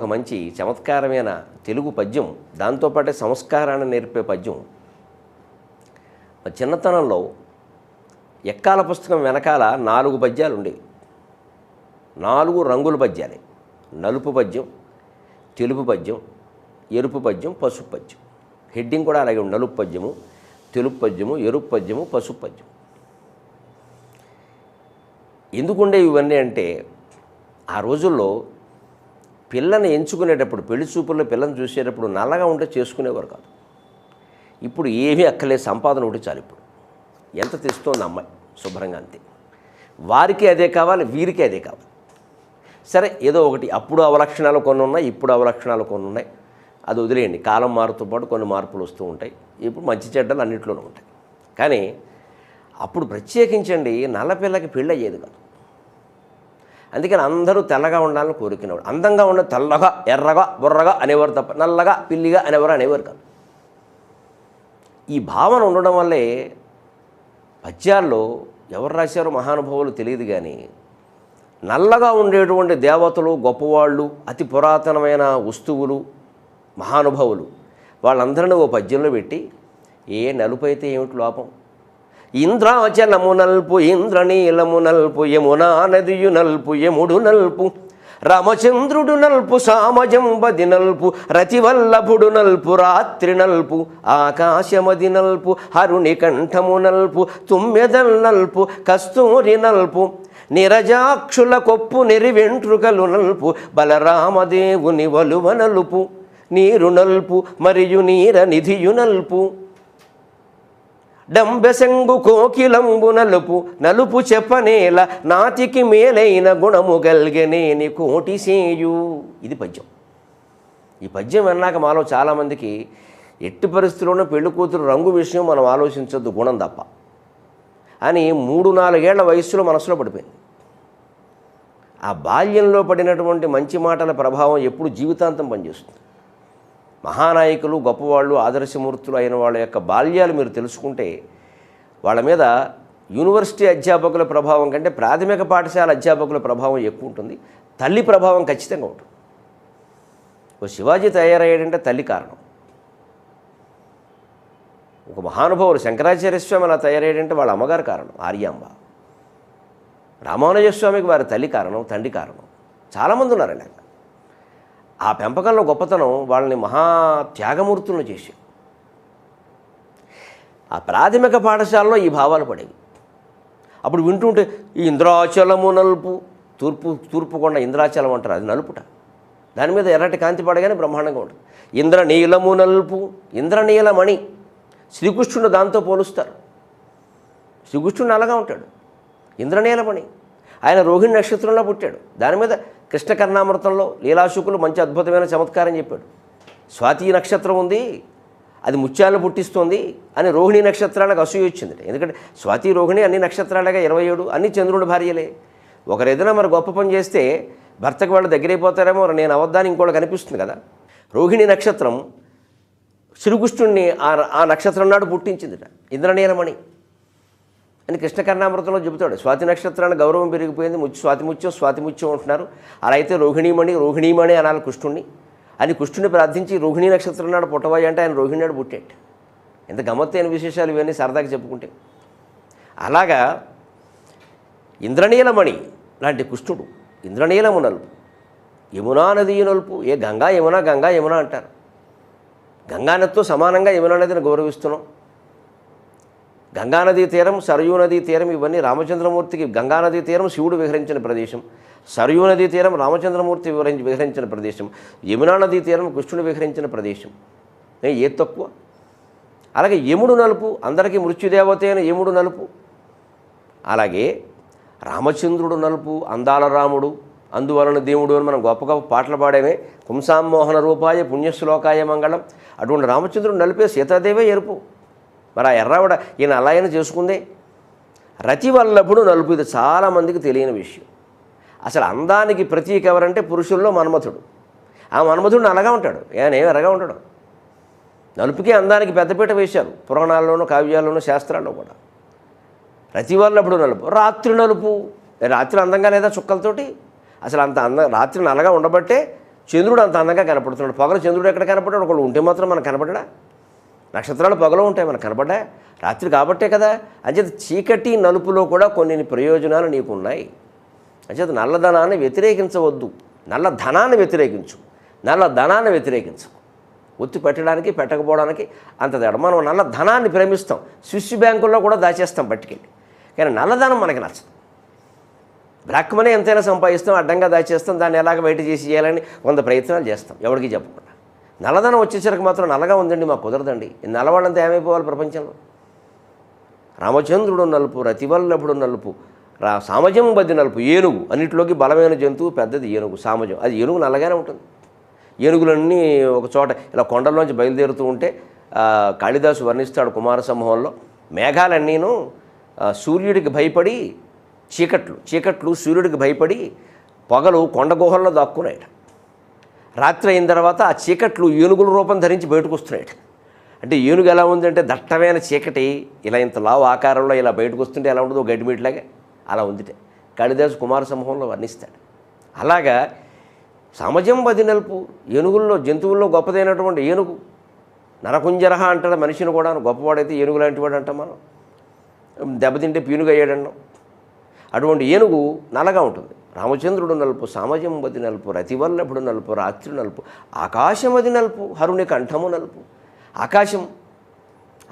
ఒక మంచి చమత్కారమైన తెలుగు పద్యం దాంతోపాటే సంస్కారాన్ని నేర్పే పద్యం. చిన్నతనంలో ఎక్కాల పుస్తకం వెనకాల నాలుగు పద్యాలు ఉండేవి. నాలుగు రంగుల పద్యాలే. నలుపు పద్యం తెలుపు పద్యం ఎరుపు పద్యం పసుపు పద్యం. హెడ్డింగ్ కూడా అలాగే ఉంది. నలుపు పద్యము తెలుపు పద్యము ఎరుపు పద్యము పసుపు పద్యం. ఎందుకుండే ఇవన్నీ అంటే ఆ రోజుల్లో పిల్లని ఎంచుకునేటప్పుడు పెళ్ళి చూపుల్లో పిల్లని చూసేటప్పుడు నల్లగా ఉంటే చేసుకునేవారు కాదు. ఇప్పుడు ఏమీ అక్కలేదు సంపాదన ఒకటి చాలు ఇప్పుడు. ఎంత తెస్తోంది అమ్మాయి శుభ్రంగా అంతే. వారికి అదే కావాలి వీరికి అదే కావాలి. సరే ఏదో ఒకటి అప్పుడు అవలక్షణాలు కొన్ని ఉన్నాయి ఇప్పుడు అవలక్షణాలు కొన్ని ఉన్నాయి. అది వదిలేయండి కాలం మారుతూ పాటు కొన్ని మార్పులు వస్తూ ఉంటాయి. ఇప్పుడు మంచి చెడ్డలు అన్నింటిలోనూ ఉంటాయి. కానీ అప్పుడు ప్రత్యేకించండి నల్ల పిల్లకి పెళ్ళి అయ్యేది కాదు. అందుకని అందరూ తెల్లగా ఉండాలని కోరుకునేవాడు. అందంగా ఉన్న తెల్లగా ఎర్రగా బుర్రగా అనేవారు తప్ప నల్లగా పిల్లిగా అనేవారు అనేవారు కాదు. ఈ భావన ఉండడం వల్లే పద్యాల్లో ఎవరు రాశారో మహానుభావులు తెలియదు కానీ నల్లగా ఉండేటువంటి దేవతలు గొప్పవాళ్ళు అతి పురాతనమైన వస్తువులు మహానుభావులు వాళ్ళందరినీ ఓ పద్యంలో పెట్టి ఏ నలుపు అయితే ఏమిటి లోపం? ఇంద్రాచలము నల్పు ఇంద్రనీలము నల్పు యమునా నదియు నల్పు యముడు నల్పు రామచంద్రుడు నల్పు సామజంబది నల్పు రతివల్లభుడు నల్పు రాత్రి నల్పు ఆకాశమది నల్పు హరుణి కంఠము నల్పు తుమ్మెదల్ నల్పు కస్తూరి నల్పు నిరజాక్షుల కొప్పు నిరివెంట్రుకలు నల్పు బలరామదేవుని వలువ నలుపు నీరు నల్పు మరియు నీర నిధియు నల్పు. డంబెసెంగు కోకిలంబు నలుపు నలుపు చెప్పనేల నాతికి మేలైన గుణము గల్గనేని కోటి సేయు ఇది పద్యం. ఈ పద్యం విన్నాక మాలో చాలామందికి ఎట్టి పరిస్థితుల్లోనూ పెళ్ళి కూతురు రంగు విషయం మనం ఆలోచించొద్దు గుణం తప్ప. అని మూడు నాలుగేళ్ళ వయస్సులో మనసులో పడిపోయింది. ఆ బాల్యంలో పడినటువంటి మంచి మాటల ప్రభావం ఎప్పుడు జీవితాంతం పనిచేస్తుంది. మహానాయకులు గొప్పవాళ్ళు ఆదర్శమూర్తులు అయిన వాళ్ళ యొక్క బాల్యాలు మీరు తెలుసుకుంటే వాళ్ళ మీద యూనివర్సిటీ అధ్యాపకుల ప్రభావం కంటే ప్రాథమిక పాఠశాల అధ్యాపకుల ప్రభావం ఎక్కువ ఉంటుంది. తల్లి ప్రభావం ఖచ్చితంగా ఉంటుంది. ఓ శివాజీ తయారయ్యాడంటే తల్లి కారణం. ఒక మహానుభావుడు శంకరాచార్య స్వామి అలా తయారయ్యాడంటే వాళ్ళ అమ్మగారు కారణం ఆర్యాంబ. రామానుజస్వామికి వారి తల్లి కారణం తండ్రి కారణం. చాలామంది ఉన్నారండి ఆయన. ఆ పెంపకంలో గొప్పతనం వాళ్ళని మహా త్యాగమూర్తులను చేసి ఆ ప్రాథమిక పాఠశాలలో ఈ భావాలు పడేవి. అప్పుడు వింటుంటే ఈ ఇంద్రాచలము నలుపు తూర్పు తూర్పు కొండ ఇంద్రాచలం అంటారు అది నలుపుట. దాని మీద ఎర్రటి కాంతి పడగానే బ్రహ్మాండంగా ఉంటుంది. ఇంద్రనీలము నలుపు ఇంద్రనీలమణి శ్రీకృష్ణుడు దాంతో పోలుస్తారు. శ్రీకృష్ణుడు అలాగా ఉంటాడు. ఇంద్రనీలమణి. ఆయన రోహిణి నక్షత్రంలో పుట్టాడు. దాని మీద కృష్ణకర్ణామృతంలో లీలాశుకులు మంచి అద్భుతమైన చమత్కారం చెప్పాడు. స్వాతి నక్షత్రం ఉంది అది ముత్యాలను పుట్టిస్తుంది అని రోహిణి నక్షత్రాలకు అసూయ వచ్చింది ఎందుకంటే స్వాతి రోహిణి అన్ని నక్షత్రాలుగా ఇరవై ఏడు అన్ని చంద్రుడి భార్యలే. ఒకరు ఏదైనా మరి గొప్ప పని చేస్తే భర్తకు వాళ్ళు దగ్గరైపోతారేమో నేను అవద్దాని ఇంకోటి కనిపిస్తుంది కదా. రోహిణి నక్షత్రం శ్రీకృష్ణుణ్ణి ఆ ఆ నక్షత్రం నాడు పుట్టించిందిట ఇంద్రనీలమణి. అని కృష్ణకర్ణామృతంలో చెబుతాడు. స్వాతి నక్షత్రాన్ని గౌరవం పెరిగిపోయింది. ముచ్చు స్వాతి ముత్యం అంటున్నారు. అలా అయితే రోహిణీమణి రోహిణీమణి అనాలి కృష్ణుణ్ణి. అని కృష్ణుని ప్రార్థించి రోహిణీ నక్షత్రం నాడు పుట్టవాయి అంటే ఆయన రోహిణి నాడు పుట్టాడు. ఎంత గమ్మత్తైన విశేషాలు ఇవన్నీ సరదాగా చెప్పుకుంటే. అలాగా ఇంద్రనీలమణి లాంటి కృష్ణుడు ఇంద్రనీలము నలుపు యమునా నది నలుపు ఏ గంగా యమున గంగా యమున అంటారు. గంగానదితో సమానంగా యమునా నదిని గౌరవిస్తున్నాం. గంగానదీ తీరం సరయూ నదీ తీరం ఇవన్నీ రామచంద్రమూర్తికి గంగానదీ తీరం శివుడు విహరించిన ప్రదేశం. సరయూ నదీ తీరం రామచంద్రమూర్తి వివరించి విహరించిన ప్రదేశం. యమునా నదీ తీరం కృష్ణుడు విహరించిన ప్రదేశం. ఏ ఏ తక్కువ? అలాగే యముడు నలుపు అందరికీ మృత్యుదేవత అయిన యముడు నలుపు. అలాగే రామచంద్రుడు నలుపు అందాల రాముడు అందువలన దేవుడు అని మనం గొప్ప గొప్ప పాటలు పాడేమే. పుంసామోహన రూపాయ పుణ్యశ్లోకాయ మంగళం. అటువంటి రామచంద్రుడు నలిపే సీతాదేవే ఎరుపు. మరి ఆ ఎర్రావిడ ఈయన అలా అయినా చేసుకుందే? రతివల్లభుడు నలుపు ఇది చాలామందికి తెలియని విషయం. అసలు అందానికి ప్రతీక ఎవరంటే పురుషుల్లో మన్మథుడు ఆ మన్మథుడు అనగా ఉంటాడు. ఆయన ఏం ఎర్రగా ఉంటాడు నలుపుకి అందానికి పెద్దపీట వేశారు. పురాణాల్లోనూ కావ్యాల్లోనూ శాస్త్రాల్లో కూడా. రతివల్లభుడు నలుపు. రాత్రి నలుపు. రాత్రి అందంగా లేదా చుక్కలతోటి? అసలు అంత అందం రాత్రి నల్లగా ఉండబట్టే చంద్రుడు అంత అందంగా కనపడుతున్నాడు. పగల చంద్రుడు ఎక్కడ కనపడ్డాడు? ఒకళ్ళు ఉంటే మాత్రం మనకు కనపడడా? నక్షత్రాలు పగలు ఉంటాయి మనకు కనబడ్డా? రాత్రి కాబట్టే కదా. అంచేత చీకటి నలుపులో కూడా కొన్ని ప్రయోజనాలు నీకు ఉన్నాయి అంచేత నల్లధనాన్ని వ్యతిరేకించవద్దు. నల్ల ధనాన్ని వ్యతిరేకించు. నల్ల ధనాన్ని వ్యతిరేకించు. ఒత్తి పెట్టడానికి పెట్టకపోవడానికి అంత తేడా. మనం నల్ల ధనాన్ని ప్రేమిస్తాం. స్విస్ బ్యాంకుల్లో కూడా దాచేస్తాం పట్టుకెళ్ళి. కానీ నల్లధనం మనకి నచ్చదు. బ్లాక్ మనీ ఎంతైనా సంపాదిస్తాం అడ్డంగా దాచేస్తాం దాన్ని ఎలాగ బయట చేసి చేయాలని వంద ప్రయత్నాలు చేస్తాం. ఎవరికి చెప్పకుండా. నల్లధనం వచ్చేసరికి మాత్రం నల్లగా ఉందండి మాకు కుదరదండి. నల్లవాళ్ళంతా ఏమైపోవాలి ప్రపంచంలో? రామచంద్రుడు నలుపు రతివల్లభుడు నలుపు రా సామజం బద్ది నలుపు ఏనుగు అన్నిటిలోకి బలమైన జంతువు పెద్దది ఏనుగు సామజం. అది ఏనుగు నల్లగానే ఉంటుంది. ఏనుగులన్నీ ఒక చోట ఇలా కొండల్లోంచి బయలుదేరుతూ ఉంటే కాళిదాసు వర్ణిస్తాడు కుమార సమూహంలో మేఘాలన్నీను సూర్యుడికి భయపడి చీకట్లు చీకట్లు సూర్యుడికి భయపడి పొగలు కొండ గుహల్లో దాక్కున్నాయట. రాత్రి అయిన తర్వాత ఆ చీకట్లు ఏనుగుల రూపం ధరించి బయటకు వస్తున్నాయట అంటే ఏనుగు ఎలా ఉందంటే దట్టమైన చీకటి ఇలా ఇంత లావు ఆకారంలో ఇలా బయటకు వస్తుంటే ఎలా ఉండదో గడ్డిమీట్లాగా అలా ఉందిటే. కాళిదాసు కుమార సమూహంలో వర్ణిస్తాడు. అలాగా సమజం బది ఏనుగుల్లో జంతువుల్లో గొప్పదైనటువంటి ఏనుగు. నరకుంజరహ అంటాడు మనిషిని కూడా గొప్పవాడైతే ఏనుగు లాంటి వాడు అంటాం మనం. దెబ్బతింటే పీనుగయ్యాడన్నాం. అటువంటి ఏనుగు నల్లగా ఉంటుంది. రామచంద్రుడు నలుపు సామజం వది నలుపు రతివల్లభుడు నలుపు రాత్రి నలుపు ఆకాశమది నలుపు హరుని కంఠము నలుపు. ఆకాశం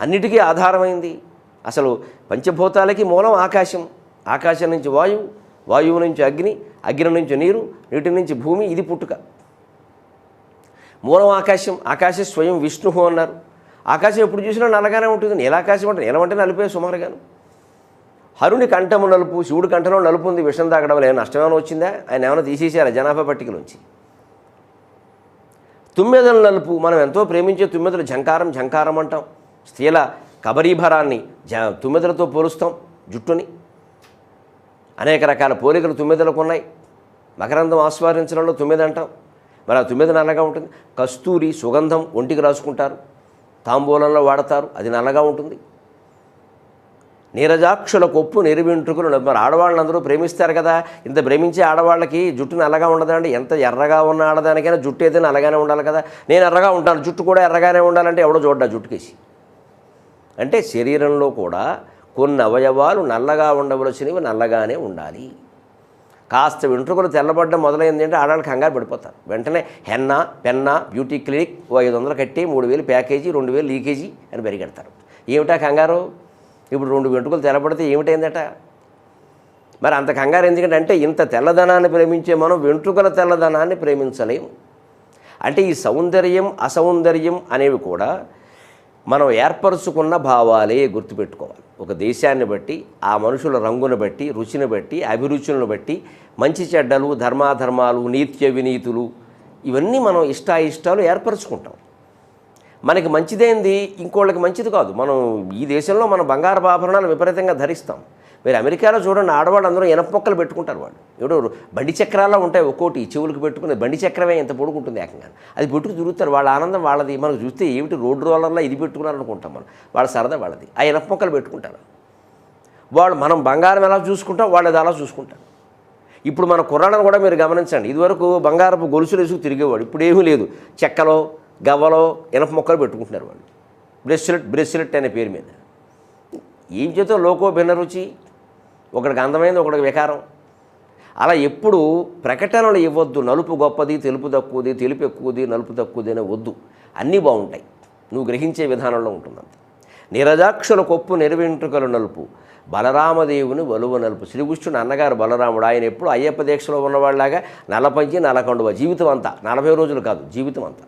అన్నిటికీ ఆధారమైంది. అసలు పంచభూతాలకి మూలం ఆకాశం. ఆకాశం నుంచి వాయువు వాయువు నుంచి అగ్ని అగ్ని నుంచి నీరు నీటి నుంచి భూమి ఇది పుట్టుక. మూలం ఆకాశం ఆకాశం స్వయం విష్ణువు అన్నారు. ఆకాశం ఎప్పుడు చూసినా నల్లగానే ఉంటుంది నీలాకాశం అంటే నీలమంటే నలిపే సుమారుగాను. హరుని కంఠము నలుపు శివుడి కంఠంలో నలుపు ఉంది విషం తాగడం వల్ల ఏమైనా నష్టమేమైనా వచ్చిందా? ఆయన ఏమైనా తీసేసారా జనాభా పట్టికలోంచి తుమ్మెదల నలుపు మనం ఎంతో ప్రేమించే తుమ్మెదలు ఝంకారం ఝంకారం అంటాం. స్త్రీల కబరీభరాన్ని జ తుమ్మెదలతో పోలుస్తాం జుట్టుని. అనేక రకాల పోలికలు తుమ్మెదలకు ఉన్నాయి. మకరందం ఆస్వాదించడంలో తుమ్మెద అంటాం. మరి ఆ తుమ్మెద నల్లగా ఉంటుంది. కస్తూరి సుగంధం ఒంటికి రాసుకుంటారు. తాంబూలంలో వాడతారు. అది నల్లగా ఉంటుంది. నీరజాక్షుల కొప్పు నెరివెంట్రుకలు మరి ఆడవాళ్ళందరూ ప్రేమిస్తారు కదా. ఇంత ప్రేమించే ఆడవాళ్ళకి జుట్టు నల్లగా ఉండదండి. ఎంత ఎర్రగా ఉన్న ఆడదానికైనా జుట్టు అయితే అలాగానే ఉండాలి కదా. నేను ఎర్రగా ఉంటాను. జుట్టు కూడా ఎర్రగానే ఉండాలంటే ఎవడో చూడ్డా జుట్టుకేసి. అంటే శరీరంలో కూడా కొన్ని అవయవాలు నల్లగా ఉండవలసినవి నల్లగానే ఉండాలి. కాస్త వెంట్రుకలు తెల్లబడ్డం మొదలైంది అంటే ఆడవాళ్ళు కంగారు పడిపోతారు. వెంటనే హెన్న పెన్న బ్యూటీ క్లినిక్ ఓ ఐదు వందలు కట్టి మూడు వేలు ప్యాకేజీ రెండు వేలు లీకేజీ అని పెరిగెడతారు ఏమిటా కంగారు? ఇప్పుడు రెండు వెంట్రుకలు తెల్లబడితే ఏమిటైందట? మరి అంత కంగారు ఎందుకంటే అంటే ఇంత తెల్లదనాన్ని ప్రేమించే మనం వెంట్రుకల తెల్లదనాన్ని ప్రేమించలేము అంటే ఈ సౌందర్యం అసౌందర్యం అనేవి కూడా మనం ఏర్పరచుకున్న భావాలే గుర్తుపెట్టుకోవాలి. ఒక దేశాన్ని బట్టి ఆ మనుషుల రంగును బట్టి రుచిని బట్టి అభిరుచులను బట్టి మంచి చెడ్డలు ధర్మాధర్మాలు నీత్య వినీతులు ఇవన్నీ మనం ఇష్టాయిష్టాలు ఏర్పరచుకుంటాం. మనకి మంచిదేంది? ఇంకోళ్ళకి మంచిది కాదు. మనం ఈ దేశంలో మనం బంగారు ఆభరణాలు విపరీతంగా ధరిస్తాం. మీరు అమెరికాలో చూడండి ఆడవాళ్ళు అందరూ ఇనప మొక్కలు పెట్టుకుంటారు వాళ్ళు. ఎవడో బండి చక్రాల్లో ఉంటాయి ఒక్కోటి చెవులకు పెట్టుకునే బండి చక్రమే ఎంత పొడుగుంటుంది ఏకంగా అది పెట్టుకు తిరుగుతారు. వాళ్ళ ఆనందం వాళ్ళది. మనకు చూస్తే ఏమిటి రోడ్డు రోలర్లో ఇది పెట్టుకున్నారు అనుకుంటాం మనం. వాళ్ళ సరదా వాళ్ళది. ఆ ఇనప మొక్కలు పెట్టుకుంటారు వాళ్ళు. మనం బంగారం ఎలా చూసుకుంటాం? వాళ్ళు అది అలా చూసుకుంటారు. ఇప్పుడు మన కుర్రాళ్ళను కూడా మీరు గమనించండి. ఇదివరకు బంగారపు గొలుసులు వేసుకు తిరిగేవాడు. ఇప్పుడు ఏమీ లేదు. చెక్కలో గవ్వలో ఇనప మొక్కలు పెట్టుకుంటున్నారు వాళ్ళు. బ్రెస్లెట్ బ్రెస్లెట్ అనే పేరు మీద. ఏం చేతో లోకో భిన్న రుచి. ఒకడికి అందమైంది ఒకడికి వికారం. అలా ఎప్పుడు ప్రకటనలు ఇవ్వద్దు. నలుపు గొప్పది తెలుపు తక్కువది తెలుపు ఎక్కువది నలుపు తక్కువది అనే వద్దు. అన్నీ బాగుంటాయి. నువ్వు గ్రహించే విధానంలో ఉంటుందంత. నిరజాక్షుల కొప్పు నెరవెంట్రుకల నలుపు. బలరామదేవుని వలువ నలుపు. శ్రీకృష్ణుడు అన్నగారు బలరాముడు. ఆయన ఎప్పుడు అయ్యప్ప దీక్షలో ఉన్నవాళ్ళలాగా నలపంచి నలకండువ. జీవితం అంతా. నలభై రోజులు కాదు జీవితం అంతా.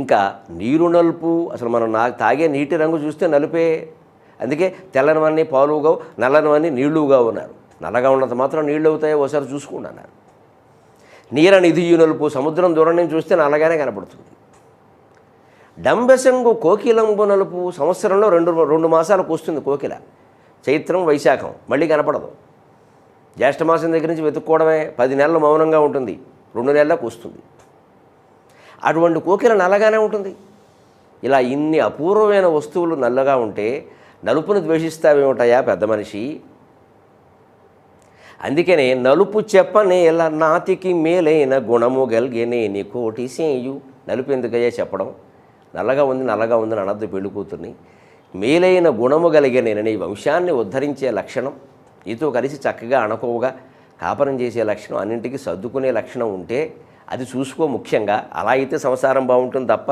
ఇంకా నీరు నలుపు అసలు మనం నా తాగే నీటి రంగు చూస్తే నలుపే. అందుకే తెల్లనివన్నీ పాలుగా నల్లనివన్నీ నీళ్ళుగా ఉన్నారు నల్లగా ఉన్నంత మాత్రం నీళ్ళు అవుతాయో ఒకసారి చూసుకోండి అన్నారు. నీర నిధియు నలుపు సముద్రం దూరం నుంచి చూస్తే నల్లగానే కనపడుతుంది. డంబెసంగు కోకిలంబు నలుపు సంవత్సరంలో రెండు రెండు మాసాలకు వస్తుంది కోకిల. చైత్రం వైశాఖం మళ్ళీ కనపడదు. జ్యేష్ఠమాసం దగ్గర నుంచి వెతుక్కోవడమే పది నెలలు మౌనంగా ఉంటుంది రెండు నెలలకు వస్తుంది. అటువంటి కోకిల నల్లగానే ఉంటుంది. ఇలా ఇన్ని అపూర్వమైన వస్తువులు నల్లగా ఉంటే నలుపును ద్వేషిస్తావేమిటయా పెద్ద మనిషి? అందుకనే నలుపు చెప్పనే ఇలా నాతికి మేలైన గుణము గలిగేనే నీ కోటి సేయు. నలుపు ఎందుకయ్యా చెప్పడం? నల్లగా ఉంది నల్లగా ఉంది అని అనద్దు పెళ్ళి కూతుర్ని. మేలైన గుణము కలిగిన నీ వంశాన్ని ఉద్ధరించే లక్షణం. నీతో కలిసి చక్కగా అణకువగా కాపరం చేసే లక్షణం అన్నింటికి సర్దుకునే లక్షణం ఉంటే అది చూసుకో ముఖ్యంగా. అలా అయితే సంసారం బాగుంటుంది తప్ప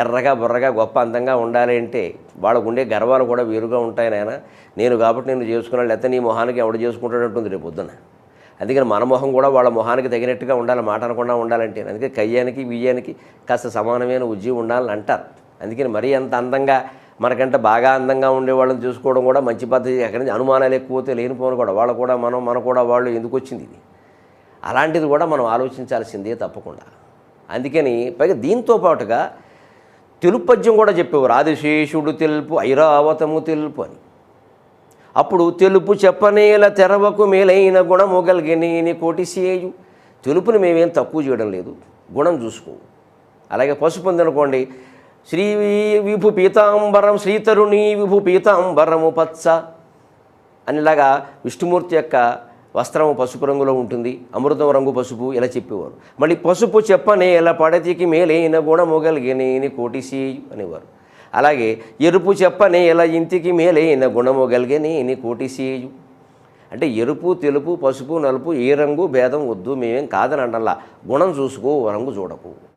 ఎర్రగా బుర్రగా గొప్ప అందంగా ఉండాలి అంటే వాళ్ళకు ఉండే గర్వాలు కూడా వేరుగా ఉంటాయి నాయన. నేను కాబట్టి నేను చేసుకున్నాను లేకపోతే నీ మొహానికి ఎవడు చేసుకుంటాడంటుంది రేపు పొద్దున అందుకని మన మొహం కూడా వాళ్ళ మొహానికి తగినట్టుగా ఉండాలి మాట అనకుండా ఉండాలంటే అందుకే కయ్యానికి బియ్యానికి కాస్త సమానమైన ఉద్యోగం ఉండాలని అంటారు. అందుకని మరీ అంత అందంగా మనకంటే బాగా అందంగా ఉండే వాళ్ళని చూసుకోవడం కూడా మంచి పద్ధతి. ఎక్కడి నుంచి అనుమానాలు ఎక్కువతే లేనిపోను కూడా. వాళ్ళు కూడా మనం మన కూడా వాళ్ళు ఎందుకు వచ్చింది ఇది? అలాంటిది కూడా మనం ఆలోచించాల్సిందే తప్పకుండా. అందుకని పైగా దీంతో పాటుగా తెలుపు పద్యం కూడా చెప్పేవారు. ఆదిశేషుడు తెలుపు ఐరావతము తెలుపు అని. అప్పుడు తెలుపు చెప్పనేల తెరవకు మేలైన గుణము గలిగినేని కోటి సేయు. తెలుపుని మేమేం తక్కువ చేయడం లేదు. గుణం చూసుకో. అలాగే పసుపు ఉందనుకోండి శ్రీ విభు పీతాంబరం శ్రీతరుణి విభు పీతాంబరము పచ్చ అనిలాగా విష్ణుమూర్తి యొక్క వస్త్రం పసుపు రంగులో ఉంటుంది అమృతం రంగు పసుపు ఇలా చెప్పేవారు. మళ్ళీ పసుపు చెప్పనే ఇలా పడతికి మేలైన గుణము గలిగినేని కోటిసి అనేవారు. అలాగే ఎరుపు చెప్పనే ఇలా ఇంటికి మేలైన గుణము గలిగినేని కోటిసేయు అంటే ఎరుపు తెలుపు పసుపు నలుపు ఏ రంగు భేదం వద్దు మేమేం కాదని అంటల్లా గుణం చూసుకో రంగు చూడకు.